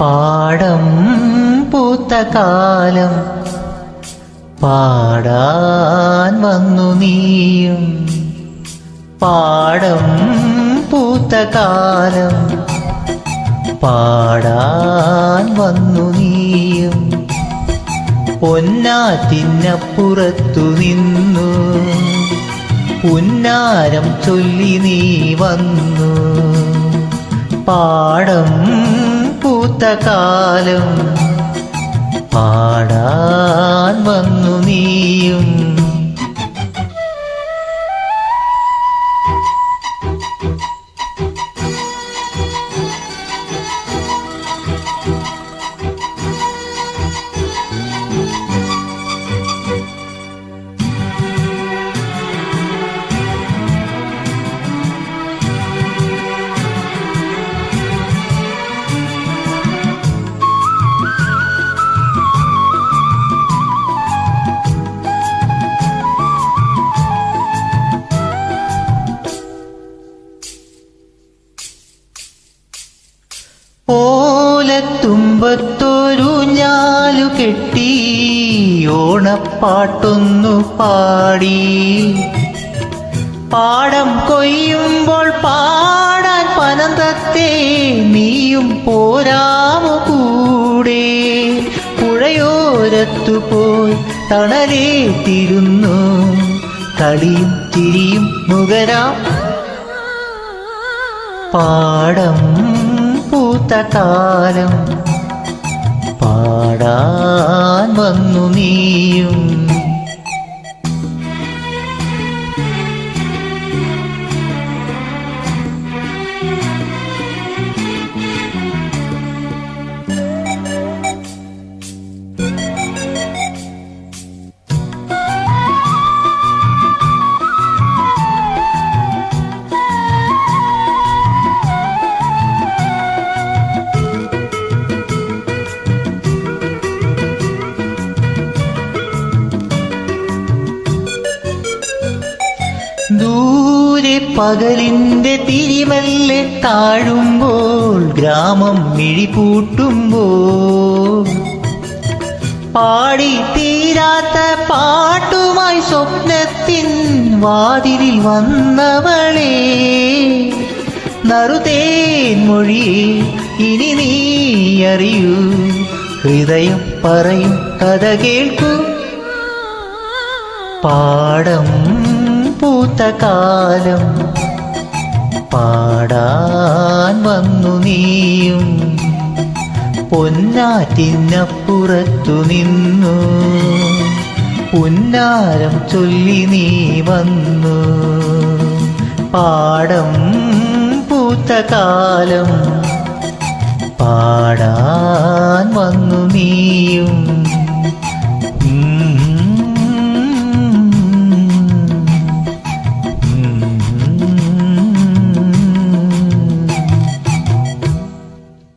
പാടം പൂത്ത കാലം പാടാൻ വന്നു നീയും. പാടം പൂത്ത കാലം പാടാൻ വന്നു നീയും. പൊന്നാറ്റിനപ്പുറത്തു നിന്നു. പുന്നാരം ചൊല്ലി നീ വന്നു. പാടം കാലം പാടാൻ വന്നു. ഓലത്തുമ്പത്തൊരു ഞാലു കെട്ടി ഓണപ്പാട്ടൊന്നു പാടി. പാടം കൊയ്യുമ്പോൾ പാടാൻ പനന്തത്തെ നീയും പോരാമു കൂടെ. പുഴയോരത്തു പോയി തണലേത്തിരുന്നു കളിയും തിരിയും നുകരാം. പാടം കാലം പാടാൻ വന്നു നീയും. പകലിന്റെ തിരിമല്ലെ താഴുമ്പോൾ ഗ്രാമം മിഴിപൂട്ടുമ്പോൾ. പാടി തീരാത്ത പാട്ടുമായി സ്വപ്നത്തിൻ വാതിലിൽ വന്നവളേ നറുതേൻ മൊഴിയെ ഇനി നീ അറിയൂ. ഹൃദയം പറയും കഥ കേൾക്കൂ. പാടം പൂത്ത കാലം പാടാൻ വന്നു നീയും. പൊന്നാറ്റിനപ്പുറത്തു നിന്നു. പുന്നാരം ചൊല്ലി നീ വന്നു. പാടം പൂത്ത കാലം പാടാൻ വന്നു നീയും.